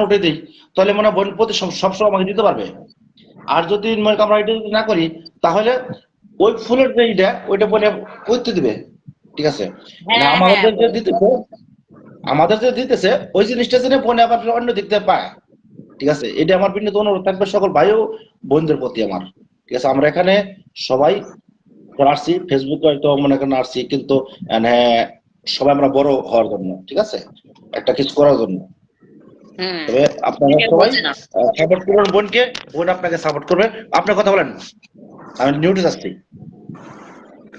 উঠে দিই তাহলে মনে হয় বোন প্রতি সবসময় আমাকে দিতে পারবে। আর যদি মনে আমরা এটা না করি তাহলে ওই ফুলের যে ইটা ওইটা বলে করতে দিবে। ঠিক আছে? হ্যাঁ, আমাদের যে হ্যাঁ। দিতেছে আমাদের যে দিতেছে ওই জিনিসটা যেন বোনে আবার অন্য দিক থেকে পায়। ঠিক আছে? এটা আমার বিনীত অনুরোধ থাকবে সকল ভাই ও বোনদের প্রতি আমার। ঠিক আছে? আমরা এখানে সবাই আসছি ফেসবুকে হয়তো মনে করেন আসছি কিন্তু মানে সবাই আমরা বড় হওয়ার জন্য। ঠিক আছে? একটা কিছু করার জন্য। তবে আপনারা সবাই। সাপোর্ট করবেন বোনকে বোন আপনাকে সাপোর্ট করবে। আপনার কথা বলেন আমি নিউটে আসছি।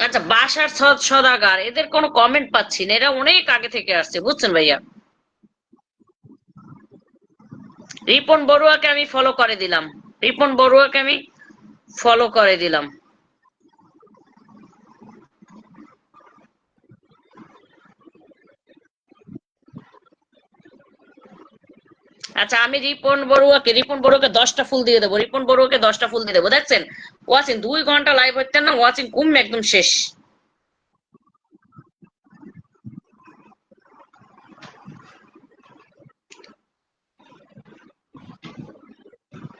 আচ্ছা বাসার সদ সদাগার এদের কোনো কমেন্ট পাচ্ছি না এরা অনেক আগে থেকে আসছে বুঝছেন ভাইয়া? রিপন বড়ুয়াকে আমি ফলো করে দিলাম। রিপন বড়ুয়াকে আমি ফলো করে দিলাম। আচ্ছা আমি রিপন বড়ুয়াকে রিপন বড়ুয়াকে দশটা ফুল দিয়ে দেবো রিপন বড়ুয়াকে দশটা ফুল দিয়ে দেবো দেখছেন? ওয়াচিং দুই ঘণ্টা লাইভ হচ্ছে না ওয়াচিং কমবে একদম শেষ।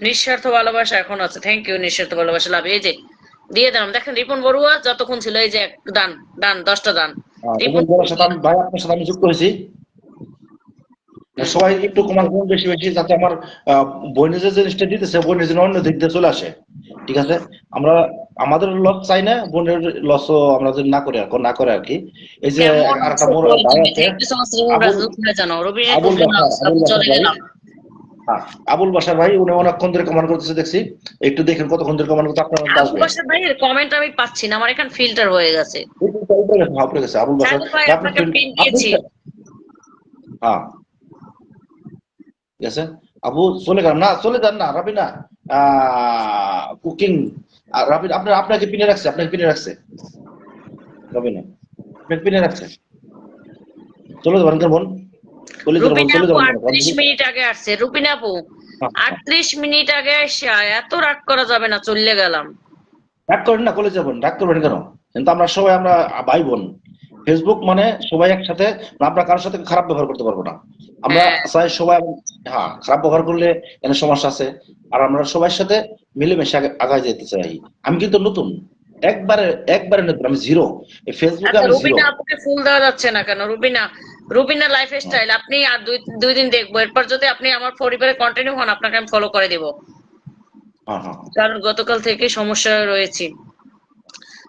নিঃস্বার্থ ভালোবাসা এখন আছে থ্যাংক ইউ নিঃস্বার্থ ভালোবাসা লাভ। এই যে দিয়ে দিলাম দেখেন রিপন বড়ুয়া যতক্ষণ ছিল এই যে এক ডান ডান দশটা ডান। রিপন রিপন বড়ার সাথে ভাই আপনার সাথে আমি যুক্ত হয়েছি। সবাই একটু কমান কমান বেশি বেশি যাতে আমার যে জিনিসটা দিতেছে যেন অন্য দিক দিয়ে চলে আসে। ঠিক আছে? আমরা আমাদের লস চাই না বোনের লসও আমরা যদি না করে আর না করে আর কি। এই যে কেমন আর বড় ভাই আছে। আবুল- আবুল বাসার, আবুল ভাই। হ্যাঁ, আবুল বাসার ভাই উনি অনেকক্ষণ ধরে কমান করতেছে দেখছি। একটু দেখেন কতক্ষণ ধরে কমান করতে আপনার মধ্যে আবু আসবে বাসার ভাইয়ের কমেন্ট আমি পাচ্ছি না আমার এখানে ফিল্টার হয়ে গেছে। হ্যাঁ, আবুল বাসার। আপনি আপনাকে আপনি- pin দিয়েছি। হ্যাঁ। ঠিক আছে আবু চলে গেলাম। না চলে যান না রাবিনা কুকিং রাবিনা আপনার আপনাকে পিনে রাখছে আপনাকে পিনে রাখছে। রাবিনা আপনাকে পিনে রাখছে। চলে যাবেন কেমন চলে যাবেন চলে আপু যাবেন আটত্রিশ মিনিট আগে আসছে। রুবিনা আপু আটত্রিশ মিনিট আগে এসে এত রাগ করা যাবে না চলে গেলাম। রাগ করেন না কলেজ যাবেন রাগ করবেন কেন? কিন্তু আমরা সবাই আমরা ভাই বোন। ফেসবুক মানে সবাই একসাথে আমরা কারোর সাথে খারাপ ব্যবহার করতে পারব না। আমরা হ্যাঁ। চাই সবাই হ্যাঁ খারাপ ব্যবহার করলে এখানে সমস্যা আছে। আর আমরা সবার সাথে মিলেমিশে আগে- আগায় যেতে চাই। আমি কিন্তু নতুন। একবারে একবারে নতুন। আমি জিরো ফেসবুকে আচ্ছা আমি জিরো আপুকে ফুল দেওয়া যাচ্ছে না কেন? রুবিনা রুবিনা লাইফ স্টাইল আপনি আর দুই দুই দিন দেখব। এরপর যদি আপনি আমার পরিবারে কন্টিনিউ হন আপনাকে আমি ফলো করে দিব। হ্যাঁ হ্যাঁ। কারণ গতকাল থেকে সমস্যা রয়েছে।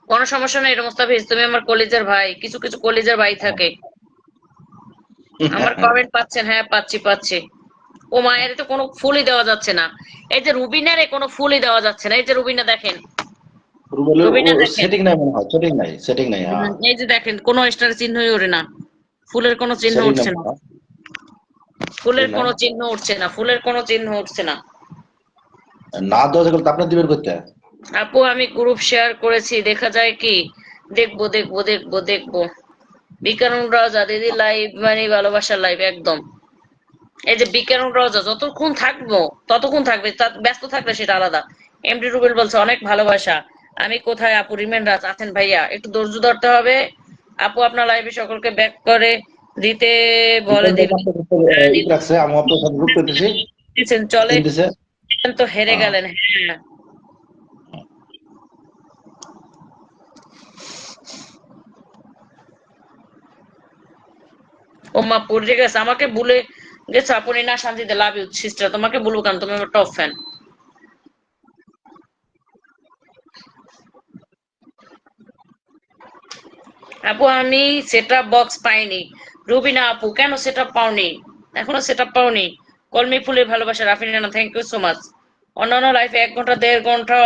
কোনো সমস্যা নেই মোস্তাফিজ। তুমি আমার কলেজের ভাই কিছু কিছু কলেজের ভাই থাকে। আমার কমেন্ট পাচ্ছেন হ্যাঁ পাচ্ছি পাচ্ছি। ও মায়ের তো কোনো ফুলই দেওয়া যাচ্ছে না। এই যে রুবিনারে কোনো ফুলই দেওয়া যাচ্ছে না। এই যে রুবিনা দেখেন। সেটিং নাই মনে হয় সেটিং নাই সেটিং নাই এই যে দেখেন কোনো স্টার চিহ্নই না। ফুলের কোনো চিহ্ন উঠছে না। ফুলের। কোনো চিহ্ন উঠছে না। ফুলের কোনো চিহ্ন উঠছে না। না দেওয়া থাকলে তো আপনার দিবেন করতে? আপু আমি গ্রুপ শেয়ার করেছি দেখা যায় কি দেখব দেখব দেখব দেখব বিকারুন রাজা দিদি লাইভ মানে ভালোবাসার লাইভ একদম এই যে বিকারুন রাজা যতক্ষণ থাকব ততক্ষণ থাকবে ব্যস্ত থাকলে সেটা আলাদা এমডি রুবেল বলছে অনেক ভালোবাসা আমি কোথায় আপু রিমেন রাজ আছেন ভাইয়া একটু ধৈর্য ধরতে হবে আপু আপনার লাইভে সকলকে ব্যাক করে দিতে বলে দিবেন চলে তো হেরে হ্যাঁ। গেলেন হ্যাঁ ও মা পড়ে গেছে, আমাকে ভুলে গেছে আপনি না শান্তিতে লাভ ইউ সিস্টার তোমাকে বলব কেন? তুমি আমার টপ ফ্যান আপু, আমি সেটআপ বক্স পাইনি। রুবিনা আপু, কেন সেটআপ পাওনি? এখনও সেটআপ পাওনি। কলমি ফুলের ভালোবাসা Rafina thank you so much অন্যান্য লাইফে এক ঘণ্টা, দেড় ঘণ্টা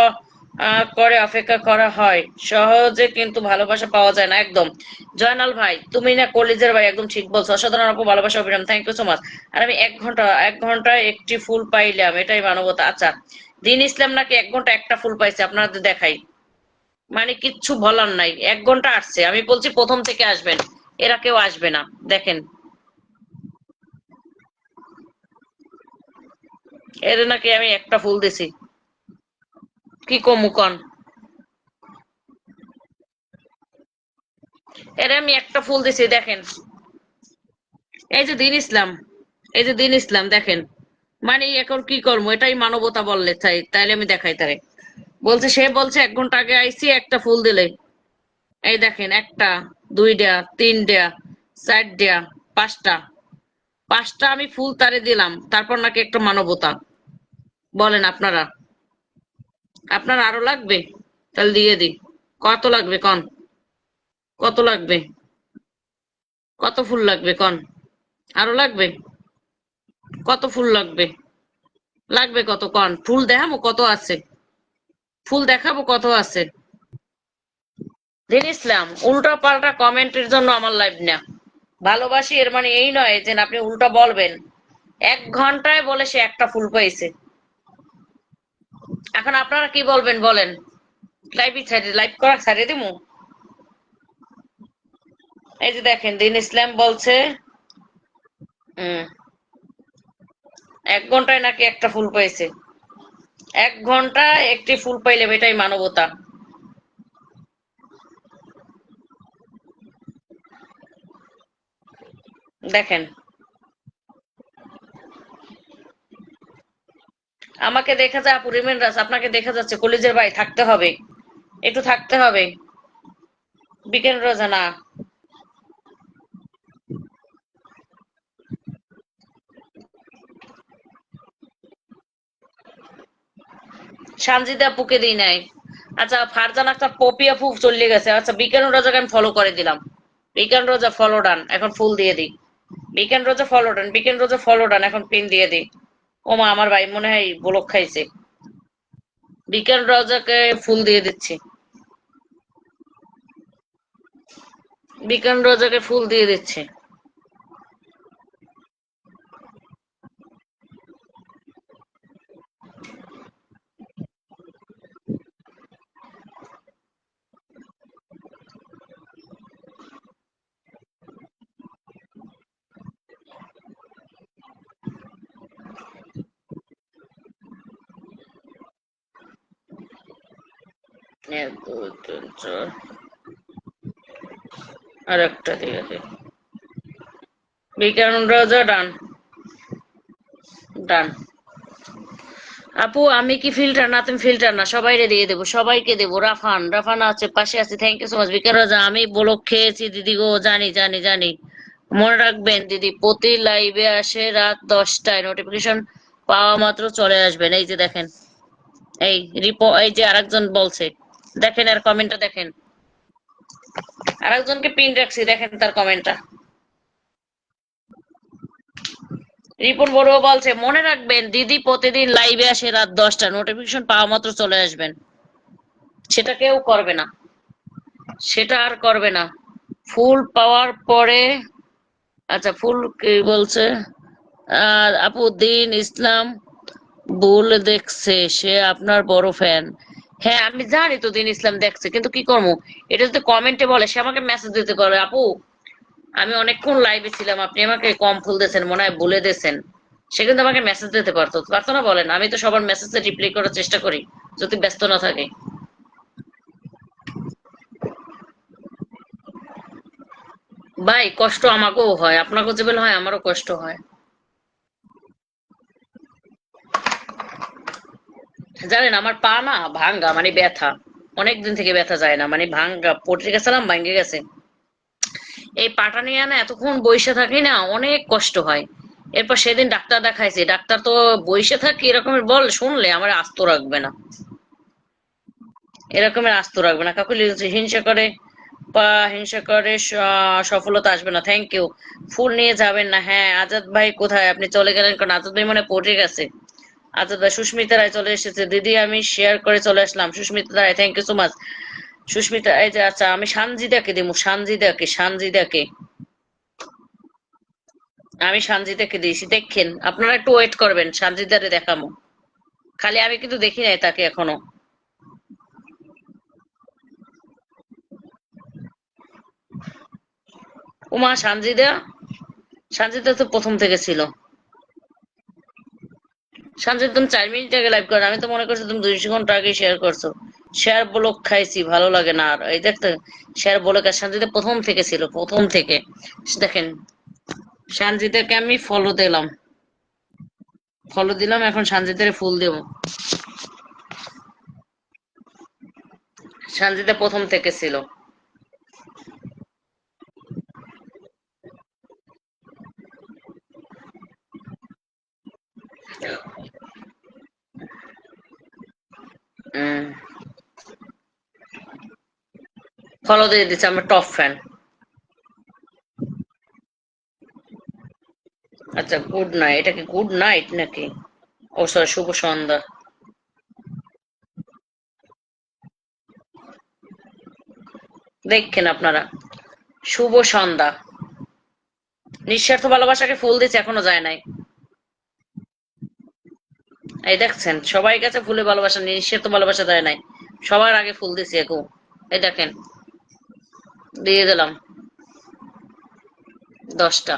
করে অপেক্ষা করা হয়। সহজে কিন্তু ভালোবাসা পাওয়া যায় না, একদম। জয়নাল ভাই, তুমি না কলেজের ভাই, একদম ঠিক বলছো। অসাধারণ আপু ভালোবাসা, Abhiram thank you so much আর আমি এক ঘণ্টা, এক ঘন্টায় একটি ফুল পাইলাম, এটাই মানবতা। আচ্ছা দিন ইসলাম নাকি এক ঘণ্টা একটা ফুল পাইছে? আপনাদের দেখাই। মানে কিচ্ছু বলার নাই। এক ঘণ্টা আসছে। আমি বলছি প্রথম থেকে আসবেন। এরা কেউ আসবে না। দেখেন। এর নাকি আমি একটা ফুল দিছি। কি কমুকন এর আমি একটা ফুল দিছি, দেখেন। এই যে দিন ইসলাম, এই যে দিন ইসলাম, দেখেন। মানে এখন কি করব? এটাই মানবতা বললে, তাই, তাইলে আমি দেখাই তারে। বলছে, সে বলছে, এক ঘণ্টা আগে আইসি একটা ফুল দিলে। এই দেখেন, একটা দুই ডেয়া তিন দুইটা তিনটা চারটা পাঁচটা। পাঁচটা আমি ফুল তারে দিলাম, তারপর নাকি একটা মানবতা। বলেন আপনারা। আপনার আরও লাগবে? তাহলে দিয়ে দিই। কত লাগবে কন? কত লাগবে? কত ফুল লাগবে কন? আরও লাগবে? কত ফুল লাগবে? লাগবে কত কন? ফুল দেখাবো কত আছে? ফুল দেখাবো কত আছে? দিন ইসলাম উল্টা পাল্টা কমেন্টের জন্য আমার লাইভ না। ভালোবাসি এর মানে এই নয় যে আপনি উল্টা বলবেন। এক ঘন্টায় বলে সে একটা ফুল পাইছে এখন আপনারা কি বলবেন, বলেন। লাইভই ছাড়ি লাইভ করা ছাড়িয়ে দিমু? এই যে দেখেন, দিন ইসলাম বলছে এক ঘন্টায় নাকি একটা ফুল পাইছে। এক ঘণ্টা একটি ফুল পাইলে এটাই মানবতা। দেখেন আমাকে দেখা যায়, আপু রিমেন রাস আপনাকে দেখা যাচ্ছে, কলেজের ভাই, থাকতে হবে। একটু থাকতে হবে। বিকেল রোজা না। সানজিদা আপুকে দিই নাই। আচ্ছা ফারজান আক্তার, পপি আপু চলে গেছে। আচ্ছা বিজ্ঞান রোজাকে আমি ফলো করে দিলাম। বিজ্ঞান রোজা ফলো ডান এখন ফুল দিয়ে দিই। বিজ্ঞান রোজা ফলো ডান বিজ্ঞান রোজা ফলো ডান এখন পিন দিয়ে দিই। ওমা আমার ভাই মনে হয় বোলক খাইছে। বিকেল রজাকে ফুল দিয়ে দিচ্ছি। বিকেল রজাকে ফুল দিয়ে দিচ্ছি। এক দুই তিন চার। আর একটা দিয়ে দিই বিজ্ঞান রোজা, ডান। ডান। আপু, আমি কি ফিল্টার না? তুমি ফিল্টার না সবাইকে দিয়ে দেবো, সবাইকে দেবো। রাফান রাফান আছে, পাশে আছে। Thank you so much Bikar Raja. আমি ব্লক খেয়েছি, দিদি গো, জানি জানি জানি। মনে রাখবেন, দিদি, প্রতি লাইভে আসে রাত দশটায় নোটিফিকেশন পাওয়া মাত্র চলে আসবেন। এই যে দেখেন, এই রিপো এই যে আরেকজন বলছে দেখেন আর কমেন্টটা দেখেন। আর একজনকে পিন রাখছি, দেখেন তার কমেন্টটা রিপন বড়ুয়া বলছে, মনে রাখবেন, দিদি প্রতিদিন লাইভে আসে রাত দশটা নোটিফিকেশন পাওয়া মাত্র চলে আসবেন। সেটা কেউ করবে না। সেটা আর করবে না। ফুল পাওয়ার পরে আচ্ছা ফুল কি বলছে? আপু, দিন ইসলাম বলে দেখছে, সে আপনার বড় ফ্যান হ্যাঁ আমি জানি তো দিন ইসলাম দেখছে, কিন্তু কি করব? এটা যদি কমেন্টে বলে, সে আমাকে মেসেজ দিতে পারে আপু, আমি অনেকক্ষণ লাইভে ছিলাম, আপনি আমাকে কম ফুল দিয়েছেন, মনে হয় বলে দিয়েছেন। সে কিন্তু আমাকে মেসেজ দিতে পারতো। পারতো না বলেন, আমি তো সবার মেসেজে রিপ্লাই করার চেষ্টা করি, যদি ব্যস্ত না থাকে। ভাই, কষ্ট আমাকেও হয়, আপনাকেও যেমন হয়, আমারও কষ্ট হয়। জানেন, আমার পা না ভাঙ্গা মানে ব্যথা। অনেকদিন থেকে ব্যথা যায় না মানে ভাঙ্গা পটে গেছিলাম, ভাঙ্গে গেছে। এই পাটা নিয়ে না এতক্ষণ বসে থাকি না, অনেক কষ্ট হয়। এরপর সেদিন ডাক্তার দেখাইছে, ডাক্তার তো বসে থাকি, এরকমের বল শুনলে আমার আস্ত রাখবে না। এরকমের আস্ত রাখবে না। কাকু হিংসা করে, পা হিংসা করে সফলতা আসবে না। থ্যাংক ইউ ফুল নিয়ে যাবেন না। হ্যাঁ আজাদ ভাই কোথায়? আপনি চলে গেলেন কারণ আজাদ ভাই মনে পড়ে গেছে। আজাদ ভাই সুস্মিতা রায় চলে এসেছে। দিদি, আমি শেয়ার করে চলে আসলাম। Susmita Roy thank you so much Susmita, এই যে আচ্ছা আমি সানজিদাকে দিব সানজিদাকে সানজিদাকে। আমি সানজিদাকে দিয়েছি, দেখেন, আপনারা একটু ওয়েট করবেন, সানজিদারে দেখামো। খালি আমি কিন্তু দেখি নাই তাকে এখনও। উমা, সানজিদা? সানজিদা তো প্রথম থেকে ছিল। সানজিদা তুমি চার মিনিট আগে লাইভ করো, আমি তো মনে করছি তুমি দুইশো ঘণ্টা আগে শেয়ার করছ। শেয়ার ব্লক খাইছি, ভালো লাগে না আর। এই দেখতে শেয়ার ব্লক আর সানজিদা প্রথম থেকে ছিল, প্রথম থেকে। দেখেন সানজিদাকে আমি ফলো দিলাম? ফলো দিলাম, এখন সানজিতের ফুল দেব। সানজিতে প্রথম থেকে ছিল। ফলো দিয়ে দিচ্ছে আমার টপ ফ্যান আচ্ছা গুড নাইট এটা কি গুড নাইট নাকি? ও সরি শুভ সন্ধ্যা। দেখছেন আপনারা, শুভ সন্ধ্যা। নিঃস্বার্থ ভালোবাসাকে ফুল দিচ্ছে, এখনও যায় নাই। এই দেখছেন সবাই কাছে ফুলে ভালোবাসা নেই, সে তো ভালোবাসা দেয় নাই। সবার আগে ফুল দিছি একু। এই দেখেন দিয়ে দিলাম। দশটা।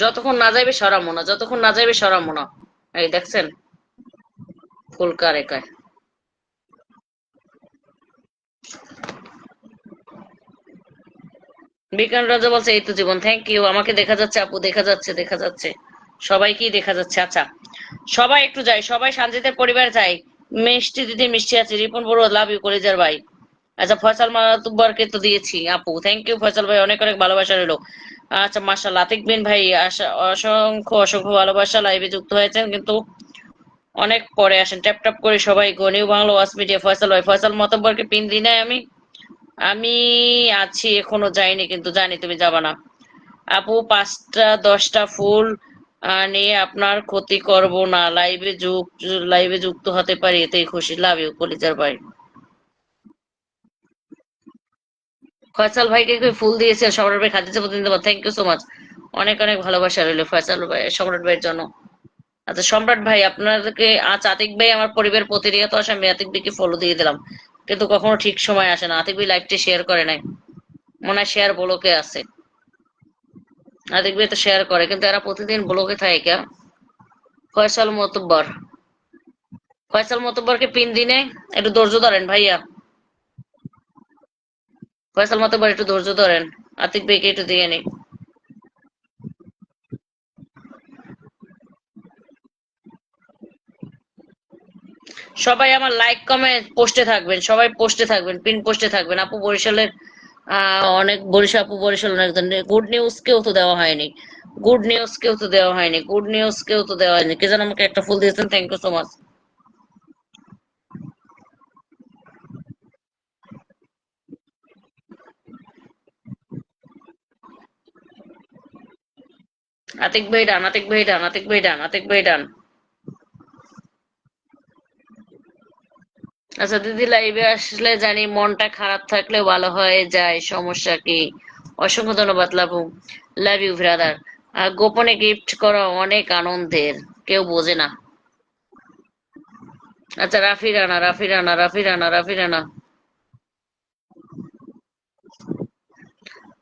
যতক্ষণ না যাইবে সরামো না যতক্ষণ না যাইবে সরামো না। এই দেখছেন ফুলকার একায় বিজ্ঞান রাজা বলছে এই তো জীবন থ্যাংক ইউ আমাকে দেখা যাচ্ছে আপু দেখা যাচ্ছে দেখা যাচ্ছে। সবাইকেই দেখা যাচ্ছে। আচ্ছা সবাই একটু যাই, সবাই সানজিতের পরিবার যাই। মিষ্টি দিদি মিষ্টি আছে, রিপন বড় লাভ ইউ কলেজের ভাই। আচ্ছা ফয়সাল মাতুব্বরকে তো দিয়েছি, আপু। থ্যাংক ইউ ফয়সাল ভাই, অনেক অনেক ভালোবাসা রইল। আচ্ছা মাশাআল্লাহ, আতিক বিন ভাই অসংখ্য অসংখ্য ভালোবাসা লাইভে যুক্ত হয়েছেন, কিন্তু অনেক পরে আসেন। ট্যাপ ট্যাপ করে সবাই গো নিউ বাংলা ওয়াস মিডিয়া ফয়সাল ভাই। ফয়সাল মাতুব্বরকে পিন দিই নাই আমি। আমি আছি, এখনও যাইনি, কিন্তু জানি তুমি যাবা না। আপু, পাঁচটা, দশটা ফুল নিয়ে আপনার ক্ষতি করব না লাইভে যুগ লাইভে যুক্ত হতে পারি, এতেই খুশি লাভ ইউ কলিজার ভাই ফয়সাল ভাইকে ফুল দিয়েছে সম্রাট ভাই খাদিজা প্রতিদিন থ্যাংক ইউ সো মাচ অনেক অনেক ভালোবাসা রইল ফয়সাল ভাই, সম্রাট ভাইয়ের জন্য। আচ্ছা সম্রাট ভাই, আপনাদেরকে আজ আতিক ভাই আমার পরিবার প্রতিনিয়ত আসে, আমি আতিক ভাইকে ফলো দিয়ে দিলাম। কিন্তু কখনো ঠিক সময় আসে না। আতিক ভাই লাইভটি শেয়ার করে নাই। মনে হয় শেয়ার ব্লকে আছে। আতিক ভাই তো শেয়ার করে, কিন্তু এরা প্রতিদিন ব্লকে থাকে। ফয়সাল মতব্বর। ফয়সাল মতব্বরকে পিন দিনে একটু ধৈর্য ধরেন ভাইয়া। ফয়সাল মতব্বর একটু ধৈর্য ধরেন আতিক ভাইকে একটু দিয়ে নি সবাই আমার লাইক কমেন্ট পোস্টে থাকবেন, সবাই পোস্টে থাকবেন পিন পোস্টে থাকবেন। আপু বরিশালের অনেক বরিশাল আপু, বরিশাল অনেকজন গুড নিউজ কেউ তো দেওয়া হয়নি। গুড নিউজ কেউ তো দেওয়া হয়নি। গুড নিউজ কেউ তো দেওয়া হয়নি। কে যেন আমাকে একটা ফুল দিয়েছেন। Thank you so much Atik ভাই ডান আতিক ভাই ডান আতিক ভাই ডান আতিক ভাই ডান আচ্ছা দিদি লাইভে আসলে জানি মনটা খারাপ থাকলে ভালো হয়ে যায়, সমস্যা কি? অসংখ্য ধন্যবাদ লাভু লাভ ইউ ব্রাদার গোপনে গিফট করা, অনেক আনন্দের, কেউ বোঝে না। আচ্ছা রাফি রানা রাফি রানা রাফি রানা রাফি রানা।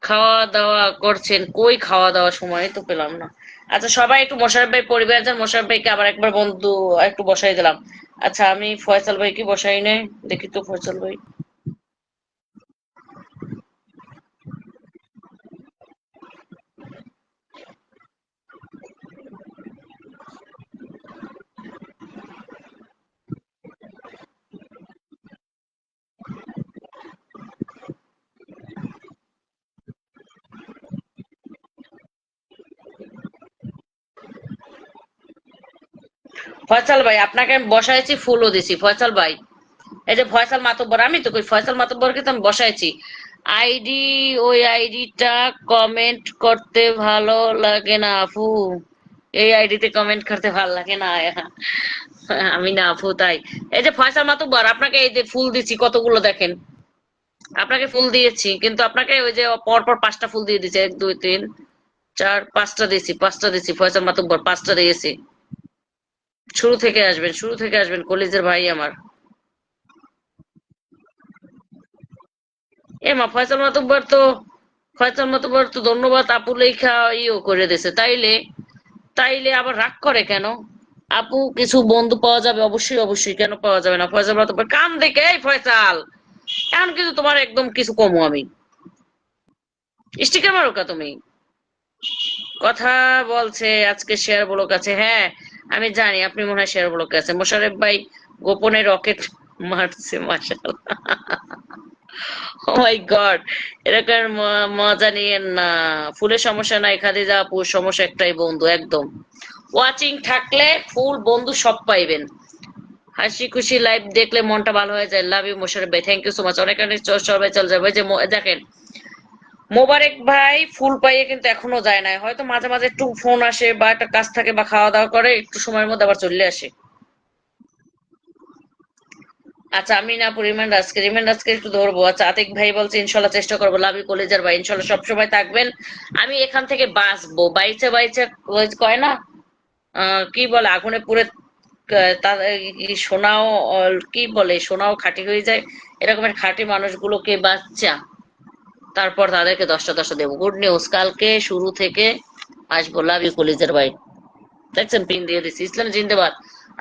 খাওয়া দাওয়া করছেন, কই খাওয়া দাওয়া সময় তো পেলাম না। আচ্ছা সবাই একটু মোশারফ ভাই পরিবার মোশারফ ভাইকে আবার একবার বন্ধু, একটু বসাই দিলাম। আচ্ছা আমি ফয়সাল ভাইকে বসাই নাই দেখি তো ফয়সাল ভাই ফয়সাল ভাই, আপনাকে আমি বসাইছি, ফুলও দিছি। ফয়সাল ভাই, এই যে ফয়সাল মাতব্বর, আমি তো কই, ফয়সাল মাতব্বরকে তো আমি বসাইছি। আইডি, ওই আইডিটা কমেন্ট করতে ভালো লাগে না আপু এই আইডিতে কমেন্ট করতে ভালো লাগে না আমি না আপু তাই। এই যে ফয়সাল মাতব্বর, আপনাকে এই যে ফুল দিছি, কতগুলো দেখেন? আপনাকে ফুল দিয়েছি, কিন্তু আপনাকে ওই যে পর পর পাঁচটা ফুল দিয়ে দিয়েছি, এক, দুই, তিন, চার, পাঁচটা দিয়েছি পাঁচটা দিয়েছি, ফয়সাল মাতব্বর, পাঁচটা দিয়েছি। শুরু থেকে আসবেন, শুরু থেকে আসবেন কলেজের ভাই আমার। এ মা, ফয়সাল মাতুব্বর তো, ফয়সাল মাতুব্বর তো ধন্যবাদ আপু লেখা ইও করে দিছে তাইলে তাইলে আবার রাগ করে কেন? আপু, কিছু বন্ধু পাওয়া যাবে? অবশ্যই অবশ্যই। কেন পাওয়া যাবে না? ফয়সাল মাতুব্বর কান দেখে, এই ফয়সাল! এখন কিন্তু তোমার একদম কিছু কমো আমি। স্টিকার মারো কা তুমি? কথা বলছে, আজকে শেয়ার ব্লক আছে। হ্যাঁ আমি জানি, আপনি মনে হয় শেয়ার ব্লকে আছে মোশারেফ ভাই গোপনে রকেট মারছে, মাশাআল্লাহ। ও গড এরকম মজা নিয়েন না। ফুলের সমস্যা নাই, খাদিজা আপু, সমস্যা একটাই বন্ধু, একদম। ওয়াচিং থাকলে ফুল বন্ধু সব পাইবেন। হাসি খুশি লাইভ দেখলে মনটা ভালো হয়ে যায়। লাভ ইউ মোশারফ ভাই। থ্যাংক ইউ সো মাচ অনেক অনেক সবাই চলে যাবে। যে দেখেন মোবারক ভাই ফুল পাইয়ে কিন্তু এখনও যায় না হয়তো মাঝে মাঝে একটু ফোন আসে বা একটা কাজ থাকে বা খাওয়া দাওয়া করে, একটু সময়ের মধ্যে আবার চলে আসে। আচ্ছা আমি না রিমান্ড আজকে রিমান্ড আজকে একটু ধরবো। আচ্ছা আতিক ভাই বলছে, ইনশাল্লাহ চেষ্টা করব লাভি কলেজের ভাই। ইনশাল্লাহ সবসময় থাকবেন। আমি এখান থেকে বাঁচবো। বাইচে বাইচে কয় না? কি বলে, আগুনে পুড়ে সোনাও কি বলে, সোনাও খাঁটি হয়ে যায়। এরকমের খাঁটি মানুষগুলোকে বাচ্চা তারপর তাদেরকে দশটা দশটা দেবো। গুড নিউজ কালকে শুরু থেকে আসব লাভ ইউ কলেজের ভাই। দেখছেন, পিন দিয়ে দিচ্ছি ইসলাম জিন্দাবাদ।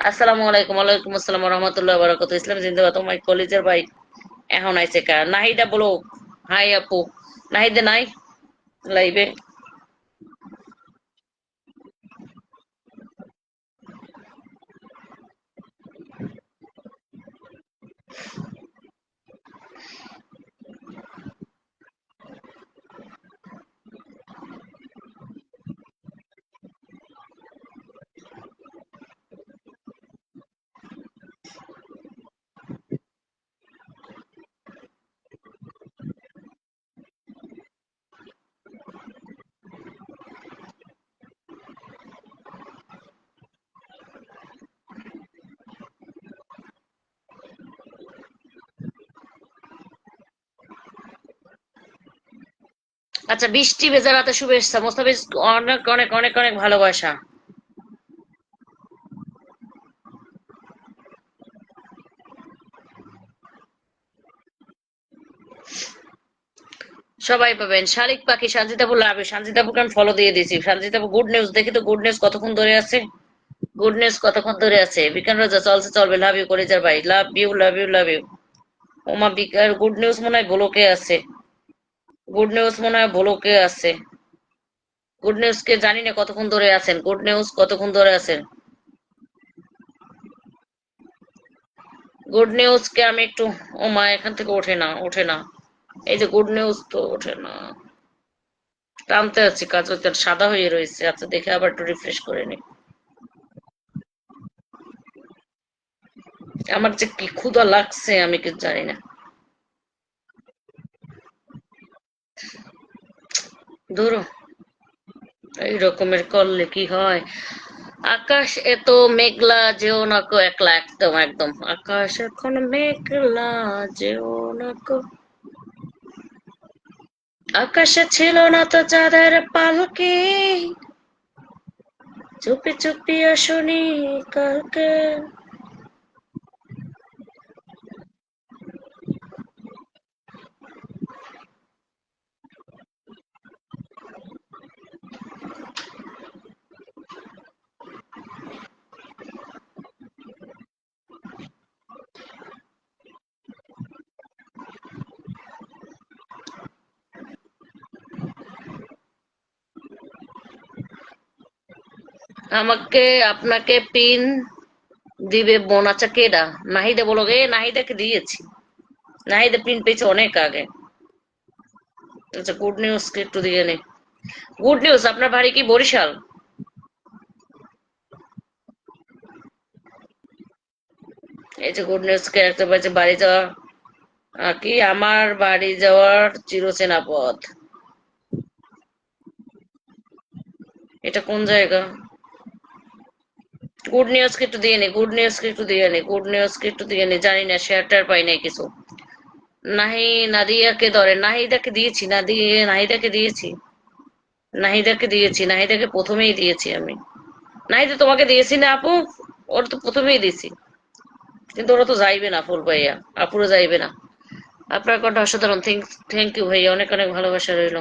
আসসালামু আলাইকুম, ওয়ালাইকুম আসসালাম রহমতুল্লাহ বারাকাত ইসলাম জিন্দাবাদ তোমার কলেজের ভাই। এখন আইছে কা নাহিদা বলো। হাই আপু। নাহিদা নাই লাইভে? আচ্ছা বৃষ্টি ভেজা রাতে শুভেচ্ছা। মোস্তাফিজ, অনেক অনেক অনেক অনেক ভালোবাসা সবাই পাবেন। শালিক পাখি শান্তিতাপুর লাভে শান্তিতাপুর আমি ফলো দিয়ে দিয়েছি। শান্তিতাপুর গুড নিউজ দেখি তো গুড নিউজ কতক্ষণ ধরে আছে? গুড নিউজ কতক্ষণ ধরে আছে? বিকান রাজা, চলছে, চলবে। লাভ ইউ কলেজার ভাই। Love you love you love you ওমা, বিকার গুড নিউজ মনে হয় ব্লকে আছে। গুড নিউজ মনে হয় ব্লকে আছে। গুড নিউজ কে জানি না কতক্ষণ ধরে আছেন। গুড নিউজ কতক্ষণ ধরে আছেন? গুড নিউজ কে আমি একটু, ও মা, এখান থেকে ওঠে না ওঠে না। এই যে গুড নিউজ তো ওঠে না। টানতে আছি, কাজ সাদা হয়ে রয়েছে। আচ্ছা দেখে আবার একটু রিফ্রেশ করে নি আমার যে কি ক্ষুধা লাগছে, আমি কি জানি না। ধরো। এই রকমের করলে কি হয়? আকাশ এত মেঘলা যেও না কো, একলা একদম একদম। আকাশ এখন মেঘলা যেও না কো। আকাশে ছিল না তো চাঁদের পালকি। চুপি চুপি শুনি কালকে। আমাকে আপনাকে পিন দিবে বোন। আচ্ছা কেডা? নাহিদা বলো গে, নাহিদাকে দিয়েছি। নাহিদা পিন পেয়েছে অনেক আগে। আচ্ছা গুড নিউজ একটু দিয়ে নে। গুড নিউজ আপনার বাড়ি কি বরিশাল? এই যে গুড নিউজ কে একটা পাচ্ছে বাড়ি যাওয়া কি আমার বাড়ি যাওয়ার চিরচেনা পথ। এটা কোন জায়গা? গুড নিউজ কে একটু দিয়ে নি গুড নিউজ কে একটু দিয়ে নি গুড নিউজ কে একটু দিয়ে নি, জানি না শেয়ার টেয়ার পাই নাই কিছু। নাহি, নাদিয়াকে ধরে, নাহিদাকে দিয়েছি না দিয়ে নাহিদাকে দিয়েছি। নাহিদাকে দিয়েছি, নাহিদাকে প্রথমেই দিয়েছি আমি। নাহিদা তোমাকে দিয়েছি না আপু, ওর তো প্রথমেই দিয়েছি। কিন্তু ওরা তো যাইবে না, ফুল ভাইয়া, আপুরও যাইবে না। আপনার কথা অসাধারণ, থ্যাংক থ্যাংক ইউ ভাইয়া, অনেক অনেক ভালোবাসা রইল।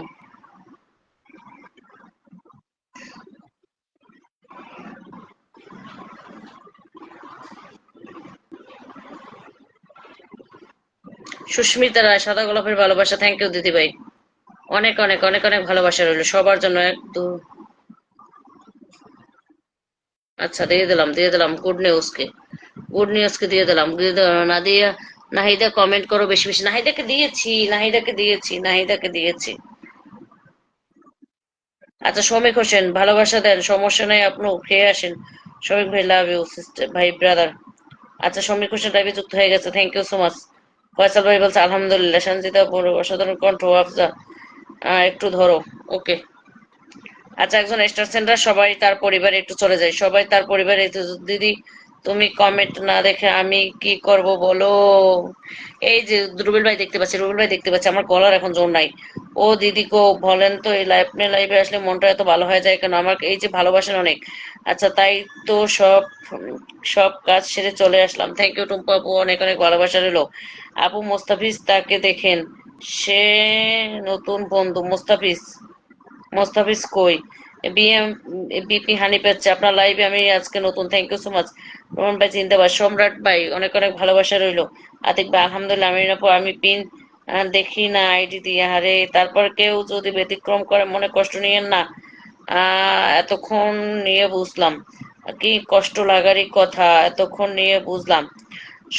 সুস্মিতা রায়, সাদা গোলাপের ভালোবাসা থ্যাংক ইউ দিদি ভাই অনেক অনেক অনেক অনেক ভালোবাসা রইল, সবার জন্য এক দু আচ্ছা দিয়ে দিলাম দিয়ে দিলাম গুড নিউজকে গুড নিউজকে দিয়ে দিলাম না দিয়ে, নাহিদা কমেন্ট করো বেশি বেশি। নাহিদাকে দিয়েছি নাহিদাকে দিয়েছি নাহিদাকে দিয়েছি। আচ্ছা শ্রমিক হোসেন, ভালোবাসা দেন, সমস্যা নাই, আপনি খেয়ে আসেন। শ্রমিক ভাই লাভ ইউ ভাই ব্রাদার আচ্ছা শ্রমিক হোসেন লাইভে যুক্ত হয়ে গেছে thank you so much Faisal ভাই বলছে, আলহামদুলিল্লাহ সঞ্জিতা পুরো অসাধারণ কণ্ঠ, আফজা। একটু ধরো, ওকে। আচ্ছা একজন স্টার সেন্টার সবাই তার পরিবারে একটু চলে যায়। সবাই তার পরিবারে দিদি তুমি কমেন্ট না দেখে আমি কি করব বলো? এই যে রুবেল ভাই দেখতে পাচ্ছি, রুবেল ভাই দেখতে পাচ্ছি, আমার গলার এখন জোর নাই। ও দিদি কো বলেন তো, এই লাইভ লাইভে আসলে মনটা এত ভালো হয়ে যায় কেন? আমার এই যে ভালোবাসেন অনেক। আচ্ছা তাই তো সব সব কাজ সেরে চলে আসলাম। থ্যাংক ইউ টুম্পা আপু, অনেক অনেক ভালোবাসা রইল আপু, মোস্তাফিজ তাকে দেখেন। সে নতুন বন্ধু, মোস্তাফিজ। মোস্তাফিজ কই? বিএম, বিপি হানি পেচ্ছে আপনার লাইভে আমি আজকে নতুন thank you so much Rohan ভাই, জিন্দাবাদ। সম্রাট ভাই, অনেক অনেক ভালোবাসা রইল। আতিক ভাই, আলহামদুলিল্লাহ, আমি আপু আমি পিন দেখি না আইডি দিয়ে। হারে তারপর কেউ যদি ব্যতিক্রম করে, মনে কষ্ট নিয়েন না। এতক্ষণ নিয়ে বুঝলাম। কি কষ্ট লাগারই কথা, এতক্ষণ নিয়ে বুঝলাম।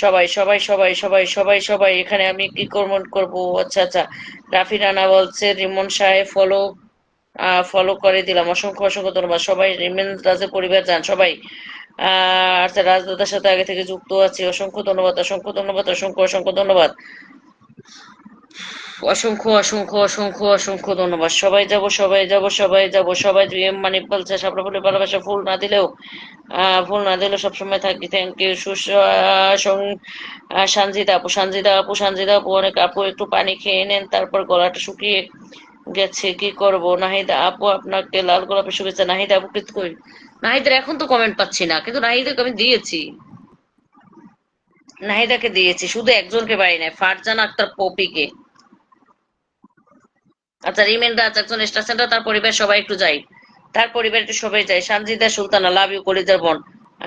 সবাই সবাই সবাই সবাই সবাই সবাই, এখানে আমি কি কমেন্ট করব? আচ্ছা আচ্ছা। রাফি রানা বলছে, রিমন সাহেব ফলো ফলো করে দিলাম। অসংখ্য অসংখ্য ধন্যবাদ। সবাই রিমেন রাজের পরিবার যান সবাই। আহ আচ্ছা রাজদাদার সাথে আগে থেকে যুক্ত আছি। অসংখ্য ধন্যবাদ অসংখ্য ধন্যবাদ, অসংখ্য অসংখ্য ধন্যবাদ। অসংখ্য অসংখ্য অসংখ্য অসংখ্য ধন্যবাদ। সবাই যাব সবাই যাব সবাই যাব। সবাই এম মানিক বলছে সাপড়া ফুলের ভালোবাসা ফুল না দিলেও ফুল না দিলেও সবসময় থাকি। থ্যাংক ইউ সুস সঞ্জিতা আপু সঞ্জিতা আপু সঞ্জিতা আপু, অনেক আপু, একটু পানি খেয়ে নেন, তারপর গলাটা শুকিয়ে গেছে, কি করব? নাহিদা আপু আপনাকে লাল গোলাপের শুভেচ্ছা। নাহিদা আপু কিন্তু কই নাহিদার এখন তো কমেন্ট পাচ্ছি না, কিন্তু নাহিদাকে আমি দিয়েছি। নাহিদাকে দিয়েছি, শুধু একজনকে পাই নাই, ফারজান আক্তার পপিকে। আচ্ছা রিমেন রাজ একজন স্টার সেন্টার, তার পরিবার সবাই একটু যাই। তার পরিবার একটু সবাই যায় সানজিদা সুলতানা, লাভ ইউ কলিজার বোন।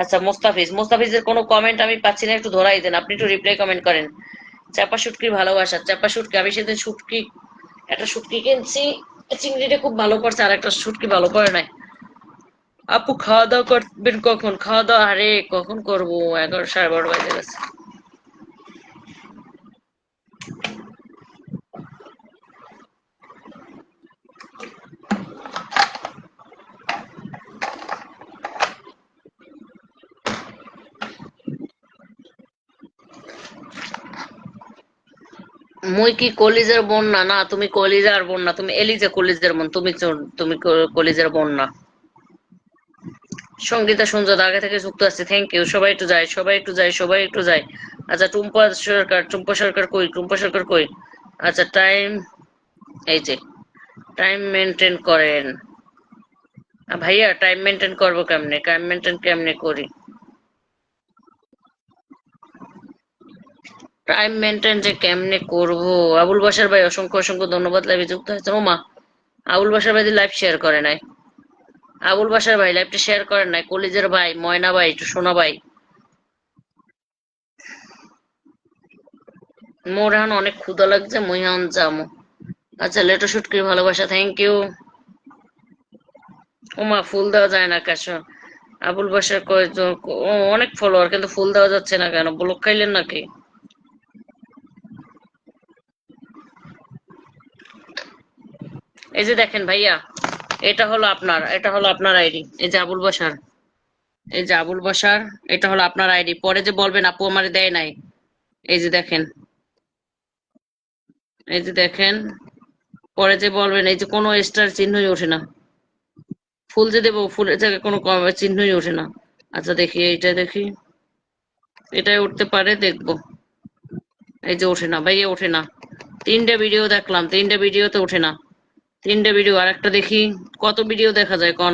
আচ্ছা মোস্তাফিজ। মোস্তাফিজের কোনো কমেন্ট আমি পাচ্ছি না, একটু ধরাই দেন। আপনি একটু রিপ্লাই কমেন্ট করেন। চাপা শুটকির ভালোবাসা। চাপা শুটকি, আমি সেদিন শুটকি একটা শুটকি কিনছি চিংড়িটা খুব ভালো করছে, আর একটা শুটকি ভালো করে নাই। আপু খাওয়া দাওয়া করবেন কখন? খাওয়া দাওয়া আরে, কখন করব? এগারো, সাড়ে বারো বাজে গেছে। মুই কি কলিজের বোন না? তুমি কলিজার বোন না। তুমি এলিজা কলিজের বোন, তুমি তুমি কলিজের বোন না। সঙ্গীতা সুন্দর আগে থেকে যুক্ত আছে। থ্যাংক ইউ সবাই একটু যায়, সবাই একটু যায়, সবাই একটু যায়। আচ্ছা টুম্পা সরকার টুম্পা সরকার কই? টুম্পা সরকার কই? আচ্ছা টাইম এই যে টাইম মেনটেন করেন। ভাইয়া টাইম মেনটেন করব কেমনে? টাইম মেনটেন কেমনে করি? টাইম মেনটেন যে কেমনে করব? আবুল বাসার ভাই অসংখ্য অসংখ্য ধন্যবাদ লাইভে যুক্ত হয়েছে ওমা আবুল বাসার ভাই লাইভ শেয়ার করে নাই। আবুল বাসার ভাই লাইভটা শেয়ার করেন নাই। কলিজের ভাই, ময়না ভাই, একটু সোনা ভাই। মোর এখন অনেক ক্ষুধা লাগছে। মুই এখন যামো আচ্ছা লেটো শুটকির ভালোবাসা? থ্যাংক ইউ ওমা ফুল দেওয়া যায় না কাশ আবুল বাসার কয়েকজন অনেক ফলোয়ার কিন্তু ফুল দেওয়া যাচ্ছে না কেন? ব্লক খাইলেন নাকি? এই যে দেখেন ভাইয়া, এটা হলো আপনার, এটা হলো আপনার আইডি, এই যে আবুল বাসার, এই যে আবুল বাসার, এটা হলো আপনার আইডি। পরে যে বলবেন, আপু আমার দেয় নাই। এই যে দেখেন, এই যে দেখেন, পরে যে বলবেন, এই যে কোনো স্টার চিহ্নই ওঠে না। ফুল যে দেবো, ফুলের জায়গায় কোনো চিহ্নই ওঠে না। আচ্ছা দেখি, এইটা দেখি। এটাই উঠতে পারে, দেখব। এই যে ওঠে না, ভাইয়া, ওঠে না। তিনটা ভিডিও দেখলাম, তিনটা ভিডিওতে ওঠে না। তিনটা ভিডিও আর একটা দেখি। কত ভিডিও দেখা যায়, কন?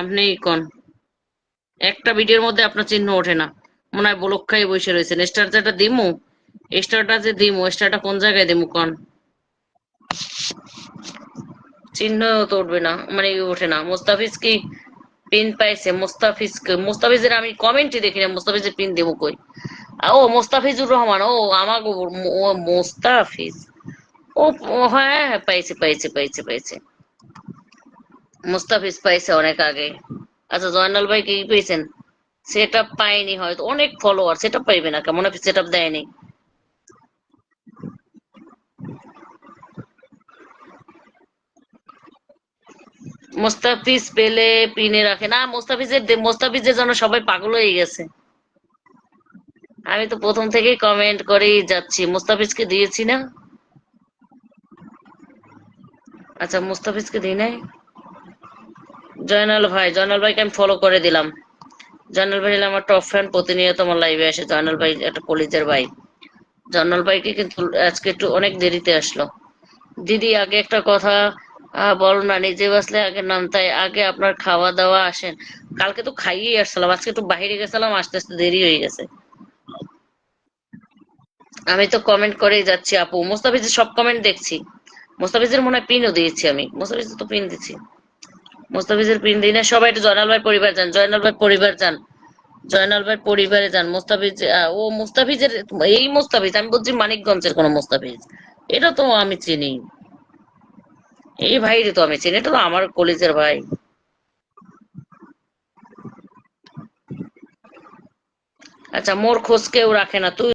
আপনি কন? একটা ভিডিওর মধ্যে আপনার চিহ্ন ওঠে না। মনে হয় ব্লক খাই বসে রয়েছেন। স্টার যেটা দিমু? স্টারটা যে দিমু, স্টারটা কোন জায়গায় দিমু, কন? চিহ্ন তো উঠবে না মানে ওঠে না। মোস্তাফিজ কি পিন পাইছে? মোস্তাফিজ মোস্তাফিজের আমি কমেন্টই দেখি না, মোস্তাফিজের পিন দেবো কই? ও, মোস্তাফিজুর রহমান, ও আমাকে মোস্তাফিজ। ও হ্যাঁ হ্যাঁ পাইছে পাইছে পাইছে পাইছে মুস্তাফিজ পাইছে অনেক আগে। আচ্ছা জয়নাল ভাই কি পেয়েছেন? সেট আপ পাইনি হয়তো, অনেক ফলোয়ার সেট আপ পাইবে না, কেমন সেট আপ দেয়নি। মোস্তাফিজ পেলে পিনে রাখে। না, মোস্তাফিজের মোস্তাফিজের জন্য সবাই পাগল হয়ে গেছে। আমি তো প্রথম থেকেই কমেন্ট করেই যাচ্ছি। মোস্তাফিজকে দিয়েছি না। আচ্ছা মুস্তাফিজকে দিই নাই? জয়নাল ভাই, জয়নাল ভাইকে আমি ফলো করে দিলাম। জয়নাল ভাই আমার টপ ফ্যান প্রতিনিয়ত আমার লাইভে আসে। জয়নাল ভাই একটা কলিজের ভাই। জয়নাল ভাইকে কিন্তু আজকে একটু অনেক দেরিতে আসলো। দিদি, আগে একটা কথা বল না, নিজে বাসলে আগে নাম, তাই আগে আপনার খাওয়া দাওয়া আসেন। কালকে তো খাইয়ে আসছিলাম, আজকে একটু বাইরে গেছিলাম, আস্তে আস্তে দেরি হয়ে গেছে। আমি তো কমেন্ট করেই যাচ্ছি আপু। মোস্তাফিজের সব কমেন্ট দেখছি। মোস্তাফিজের মনে হয় পিনও দিয়েছি আমি। মোস্তাফিজের তো পিন দিচ্ছি মোস্তাফিজের পিন দিই না, সবাই একটু জয়নাল ভাই পরিবার যান, জয়নাল ভাই পরিবার যান, জয়নাল ভাই পরিবারে যান। মোস্তাফিজ ও মোস্তাফিজের, এই মোস্তাফিজ, আমি বলছি মানিকগঞ্জের কোন মোস্তাফিজ। এটা তো আমি চিনি। এই ভাইরে তো আমি চিনি, এটা তো আমার কলেজের ভাই। আচ্ছা মোর খোঁজ কেউ রাখে না। তুই